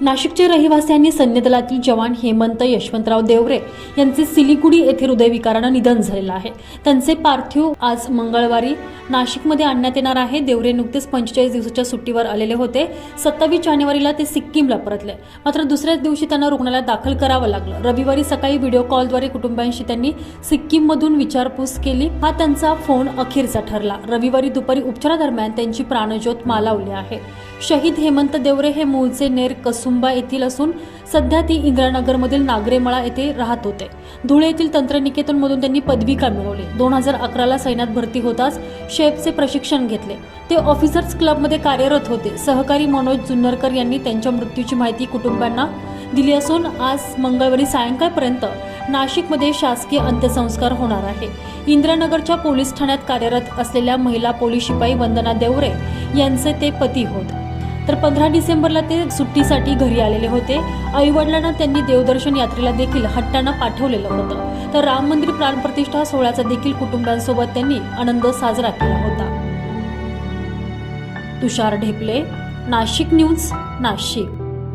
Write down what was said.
नाशिकचे रहिवासी सैन्य दलातील जवान हेमंत यशवंतराव देवरे यांचे सिलिगुडी येथे हृदयविकारानं निधन झालेलं आहे. त्यांचे पार्थिव आज मंगळवारी नाशिकमध्ये आणण्यात येणार आहे. देवरे नुकतेच पंचेचाळीस दिवसाच्या सुट्टीवर आलेले होते. सत्तावीस जानेवारीला ते सिक्कीमला परतले. मात्र दुसऱ्याच दिवशी त्यांना रुग्णालयात दाखल करावं लागलं. रविवारी सकाळी व्हिडिओ कॉलद्वारे कुटुंबियांशी त्यांनी सिक्कीममधून विचारपूस केली. हा त्यांचा फोन अखेरचा ठरला. रविवारी दुपारी उपचारादरम्यान त्यांची प्राणज्योत मालावली आहे. शहीद हेमंत देवरे हे मूळचे नेर कुसुंबा येथील असून सध्या ती इंदिरानगरमधील नागरेमळा येथे राहत होते. धुळे येथील तंत्रनिकेतनमधून त्यांनी पदविका मिळवली? दोन हजार अकराला सैन्यात भरती होताच शेफचे प्रशिक्षण घेतले. ते ऑफिसर्स क्लबमध्ये कार्यरत होते. सहकारी मनोज जुन्नरकर यांनी त्यांच्या मृत्यूची माहिती कुटुंबांना दिली असून आज मंगळवारी सायंकाळपर्यंत नाशिकमध्ये शासकीय अंत्यसंस्कार होणार आहे. इंदिरानगरच्या पोलीस ठाण्यात कार्यरत असलेल्या महिला पोलीस शिपाई वंदना देवरे यांचे ते पती होत. तर पंधरा डिसेंबरला ते सुट्टीसाठी घरी आलेले होते. आईवडिलांना त्यांनी देवदर्शन यात्रेला देखील हट्टांना पाठवलेलं होतं. तर राम मंदिर प्राणप्रतिष्ठा सोहळ्याचा देखील कुटुंबांसोबत त्यांनी आनंद साजरा केला होता. तुषार ढेपले नाशिक न्यूज नाशिक.